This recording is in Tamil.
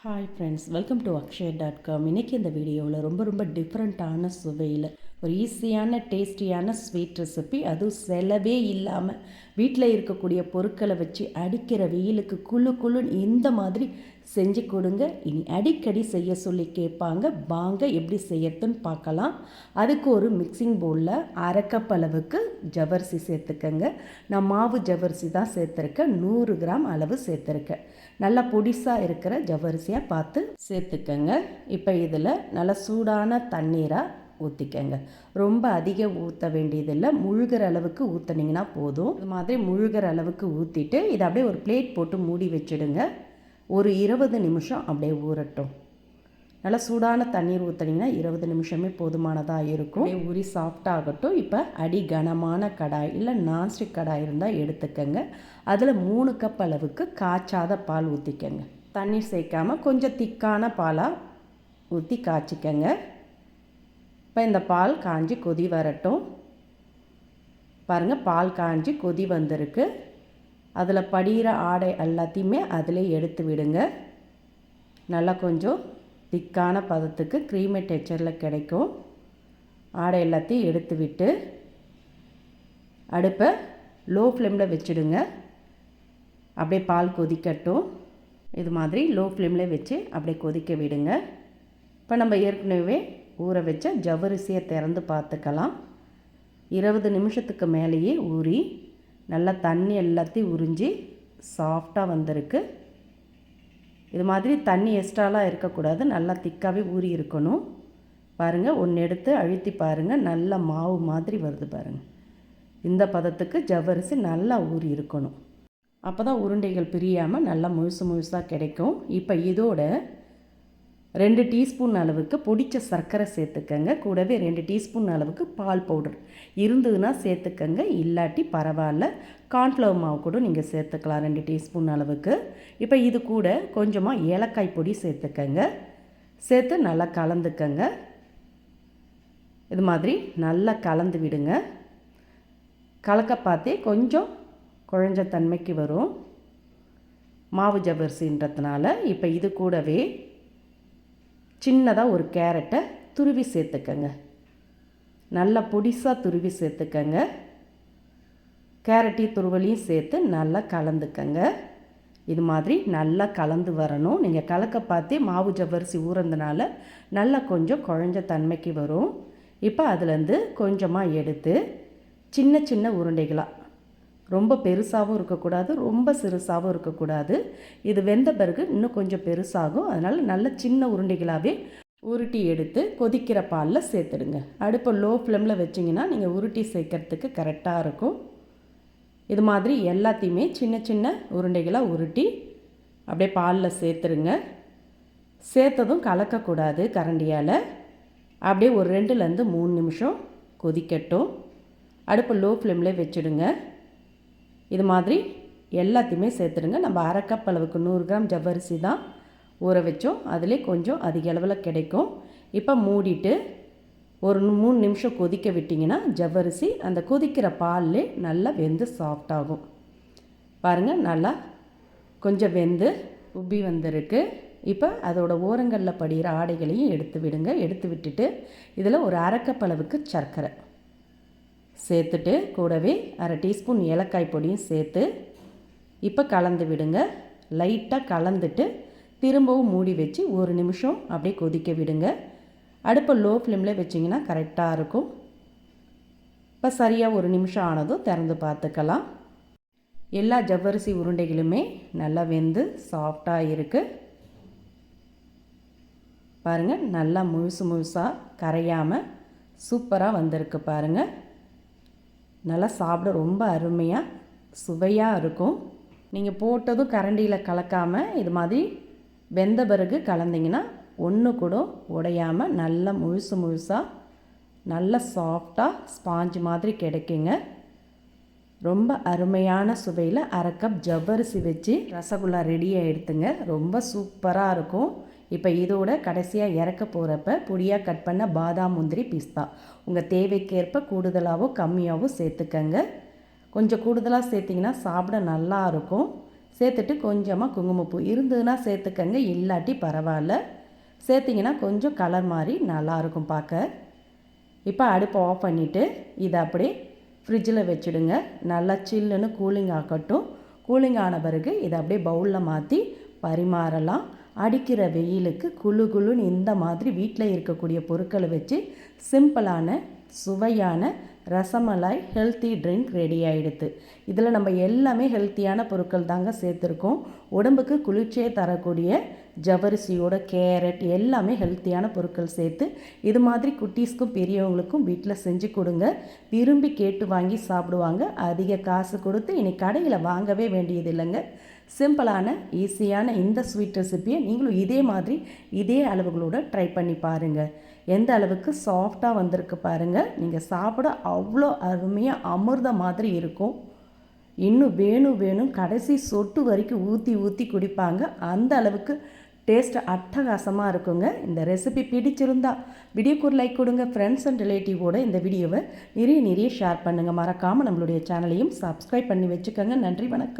Hi friends welcome to Akshay dot com இன்றைக்கி இந்த வீடியோவில் ரொம்ப ரொம்ப டிஃப்ரெண்ட்டான சுவையில் ஒரு ஈஸியான டேஸ்டியான ஸ்வீட் ரெசிபி. அதுவும் செலவே இல்லாமல் வீட்டில் இருக்கக்கூடிய பொருட்களை வச்சு அடிக்கிற வெயிலுக்கு குழு குழுன்னு இந்த மாதிரி செஞ்சு கொடுங்க. இனி அடிக்கடி செய்ய சொல்லி கேட்பாங்க. வாங்க எப்படி செய்யறதுன்னு பார்க்கலாம். அதுக்கு ஒரு மிக்சிங் பவுலில் அரைக்கப் அளவுக்கு ஜவரிசி சேர்த்துக்கங்க. நான் மாவு ஜவரிசி தான் சேர்த்துருக்கேன். நூறு கிராம் அளவு சேர்த்துருக்கேன். நல்லா பொடிசாக இருக்கிற ஜவ்வரிசியாக பார்த்து சேர்த்துக்கங்க. இப்போ இதில் நல்லா சூடான தண்ணீராக ஊற்றிக்கங்க ரொம்ப அதிகம் ஊற்ற வேண்டியதில்லை. முழுகிற அளவுக்கு ஊற்றுனீங்கன்னா போதும். இது மாதிரி முழுகிற அளவுக்கு ஊற்றிட்டு இதை அப்படியே ஒரு பிளேட் போட்டு மூடி வச்சுடுங்க. ஒரு இருபது நிமிஷம் அப்படியே ஊறட்டும். நல்லா சூடான தண்ணீர் ஊற்றுனீங்கன்னா இருபது நிமிஷமே போதுமானதாக இருக்கும். அப்படியே ஊறி சாஃப்டாகட்டும் இப்போ அடி கனமான கடாய் இல்லை நான்ஸ்டிக் கடாய் இருந்தால் எடுத்துக்கங்க. அதில் மூணு கப் அளவுக்கு காய்ச்சாத பால் ஊற்றிக்கங்க தண்ணீர் சேர்க்காமல் கொஞ்சம் திக்கான பாலாக ஊற்றி காய்ச்சிக்கங்க. இப்போ இந்த பால் காஞ்சி கொதி வரட்டும். பாருங்கள் பால் காஞ்சி கொதி வந்திருக்கு. அதில் படிகிற ஆடை எல்லாத்தையுமே அதிலே எடுத்து விடுங்க. நல்லா கொஞ்சம் திக்கான பதத்துக்கு க்ரீமி டெக்சரில் கிடைக்கும். ஆடை எல்லாத்தையும் எடுத்து விட்டு அடுப்பை லோ ஃப்ளேமில் வச்சுடுங்க. அப்படியே பால் கொதிக்கட்டும். இது மாதிரி லோ ஃப்ளேமில் வச்சு அப்படியே கொதிக்க விடுங்க. இப்போ நம்ம ஏற்கனவே ஊற வச்ச ஜவ்வரிசியை திறந்து பார்த்துக்கலாம். இருபது நிமிஷத்துக்கு மேலேயே ஊறி நல்லா தண்ணி எல்லாத்தையும் உறிஞ்சி சாஃப்டாக வந்திருக்கு. இது மாதிரி தண்ணி எக்ஸ்ட்ராலாம் இருக்கக்கூடாது. நல்லா திக்காகவே ஊறி இருக்கணும். பாருங்கள் ஒன்று எடுத்து அழுத்தி பாருங்கள் நல்ல மாவு மாதிரி வருது பாருங்கள் இந்த பதத்துக்கு ஜவ்வரிசி நல்லா ஊறி இருக்கணும். அப்போ தான் உருண்டைகள் பிரியாமல் நல்லா முழுசு முழுசாக கிடைக்கும். இப்போ இதோட ரெண்டு டீஸ்பூன் அளவுக்கு பொடித்த சர்க்கரை சேர்த்துக்கங்க. கூடவே ரெண்டு டீஸ்பூன் அளவுக்கு பால் பவுடர். இருந்ததுன்னா சேர்த்துக்கங்க. இல்லாட்டி பரவாயில்ல. கார்ன்ஃப்ளவர் மாவு கூட நீங்கள் சேர்த்துக்கலாம் ரெண்டு டீஸ்பூன் அளவுக்கு. இப்போ இது கூட கொஞ்சமாக ஏலக்காய் பொடி சேர்த்துக்கங்க. சேர்த்து நல்லா கலந்துக்கங்க. இது மாதிரி நல்லா கலந்து விடுங்க. கலக்க பார்த்தே கொஞ்சம் குழஞ்ச தன்மைக்கு வரும். மாவு ஜபர்சின்றதுனால இப்போ இது கூடவே சின்னதாக ஒரு கேரட்டை துருவி சேர்த்துக்கங்க. நல்லா பொடிசாக துருவி சேர்த்துக்கங்க. கேரட்டி துருவலையும் சேர்த்து நல்லா கலந்துக்கங்க. இது மாதிரி நல்லா கலந்து வரணும். நீங்கள் கலக்க பார்த்தே மாவு ஜவ்வரிசி ஊறந்தனால நல்லா கொஞ்சம் குழஞ்ச தன்மைக்கு வரும். இப்போ அதுலேருந்து கொஞ்சமாக எடுத்து சின்ன சின்ன உருண்டைகளாக ரொம்ப பெருசாகவும் இருக்கக்கூடாது ரொம்ப சிறுசாகவும் இருக்கக்கூடாது. இது வெந்த பிறகு இன்னும் கொஞ்சம் பெருசாகும். அதனால் நல்ல சின்ன உருண்டைகளாகவே உருட்டி எடுத்து கொதிக்கிற பாலில் சேர்த்துடுங்க. அடுப்பை லோ ஃப்ளேமில் வச்சிங்கன்னா நீங்கள் உருட்டி சேர்க்கறதுக்கு கரெக்டாக இருக்கும். இது மாதிரி எல்லாத்தையுமே சின்ன சின்ன உருண்டைகளாக உருட்டி அப்படியே பாலில் சேர்த்துருங்க சேர்த்ததும் கலக்கக்கூடாது கரண்டியால். அப்படியே ஒரு ரெண்டுலேருந்து மூணு நிமிஷம் கொதிக்கட்டும். அடுப்பை லோ ஃப்ளேமில் வச்சுடுங்க. இது மாதிரி எல்லாத்தையுமே சேர்த்துடுங்க. நம்ம அரை கப் அளவுக்கு நூறு கிராம் ஜவ்வரிசி தான் ஊற வச்சோம். அதிலே கொஞ்சம் அதிக அளவில் கிடைக்கும். இப்போ மூடிட்டு ஒரு மூணு நிமிஷம் கொதிக்க விட்டிங்கன்னா ஜவ்வரிசி அந்த கொதிக்கிற பால்லே நல்லா வெந்து சாஃப்டாகும் பாருங்கள் நல்லா கொஞ்சம் வெந்து உப்பி வந்திருக்கு. இப்போ அதோட ஓரங்களில் படிகிற ஆடைகளையும் எடுத்து விடுங்க. எடுத்து விட்டுட்டு இதில் ஒரு அரைக்கப்பளவுக்கு சர்க்கரை. சேர்த்துட்டு கூடவே அரை டீஸ்பூன் ஏலக்காய் பொடியும் சேர்த்து இப்போ கலந்து விடுங்க. லைட்டாக கலந்துட்டு திரும்பவும் மூடி வச்சு ஒரு நிமிஷம் அப்படியே கொதிக்க விடுங்க. அடுப்பை லோ ஃப்ளேமில் வச்சிங்கன்னா கரெக்டாக இருக்கும். இப்போ சரியாக ஒரு நிமிஷம் ஆனதும் திறந்து பார்த்துக்கலாம். எல்லா ஜவ்வரிசி உருண்டைகளுமே நல்லா வெந்து சாஃப்டாக இருக்குது பாருங்கள் நல்லா முழுசு முழுசாக கரையாமல் சூப்பராக வந்திருக்கு பாருங்கள் நல்லா சாப்பிட ரொம்ப அருமையாக சுவையாக இருக்கும். நீங்கள் போட்டதும் கரண்டியில் கலக்காமல் இது மாதிரி வெந்த பிறகு கலந்திங்கன்னா ஒன்று கூட உடையாமல் நல்லா முழுசு முழுசாக நல்ல சாஃப்டாக ஸ்பாஞ்சு மாதிரி கிடைக்குங்க. ரொம்ப அருமையான சுவையில் அரை கப் ஜவ்வரிசி வச்சு ரசகுல்லா ரெடியாக எடுத்துங்க. ரொம்ப சூப்பராக இருக்கும். இப்போ இதோட கடைசியாக இறக்க போகிறப்ப பொடியாக கட் பண்ண பாதாம் முந்திரி பிஸ்தா உங்கள் தேவைக்கேற்ப கூடுதலாகவோ கம்மியாகவோ சேர்த்துக்கங்க. கொஞ்சம் கூடுதலாக சேர்த்திங்கன்னா சாப்பிட நல்லா இருக்கும். சேர்த்துட்டு கொஞ்சமாக குங்குமப்பூ இருந்ததுன்னா சேர்த்துக்கங்க. இல்லாட்டி பரவாயில்ல. சேர்த்திங்கன்னா கொஞ்சம் கலர் மாதிரி நல்லாயிருக்கும் பார்க்க. இப்போ அடுப்பை ஆஃப் பண்ணிவிட்டு இதை அப்படியே ஃப்ரிட்ஜில் வச்சுடுங்க. நல்லா சில்லுன்னு கூலிங் ஆகட்டும் கூலிங் ஆன பிறகு இதை அப்படியே பவுலில் மாற்றி பரிமாறலாம். அடிக்கிற வெயிலுக்கு குளு குளுன்னு இந்த மாதிரி வீட்டில் இருக்கக்கூடிய பொருட்களை வச்சு சிம்பிளான சுவையான ரசமலாய் ஹெல்த்தி ட்ரிங்க் ரெடி ஆகிடுது இதில் நம்ம எல்லாமே ஹெல்த்தியான பொருட்கள் தாங்க சேர்த்துருக்கோம். உடம்புக்கு குளிர்ச்சியை தரக்கூடிய ஜவரிசியோட கேரட் எல்லாமே ஹெல்த்தியான பொருட்கள் சேர்த்து இது மாதிரி குட்டீஸ்க்கும் பெரியவங்களுக்கும் வீட்டில் செஞ்சு கொடுங்க. விரும்பி கேட்டு வாங்கி சாப்பிடுவாங்க. அதிக காசு கொடுத்து இனி கடையில் வாங்கவே வேண்டியது இல்லைங்க. சிம்பிளான ஈஸியான இந்த ஸ்வீட் ரெசிப்பியை நீங்களும் இதே மாதிரி இதே அளவுகளோட ட்ரை பண்ணி பாருங்கள் எந்த அளவுக்கு சாஃப்டாக வந்திருக்கு பாருங்கள் நீங்கள் சாப்பிட அவ்வளோ அருமையாக அமிர்த மாதிரி இருக்கும். இன்னும் வேணும் வேணும். கடைசி சொட்டு வரைக்கும் ஊற்றி ஊற்றி குடிப்பாங்க. அந்த அளவுக்கு டேஸ்ட் அட்டகாசமாக இருக்குங்க. இந்த ரெசிபி பிடிச்சிருந்தா வீடியோக்கு ஒரு லைக் கொடுங்க. ஃப்ரெண்ட்ஸ் அண்ட் ரிலேட்டிவோட இந்த வீடியோவை நிறைய நிறைய ஷேர் பண்ணுங்கள் மறக்காமல் நம்மளுடைய சேனலையும் சப்ஸ்கிரைப் பண்ணி வச்சுக்கோங்க. நன்றி வணக்கம்.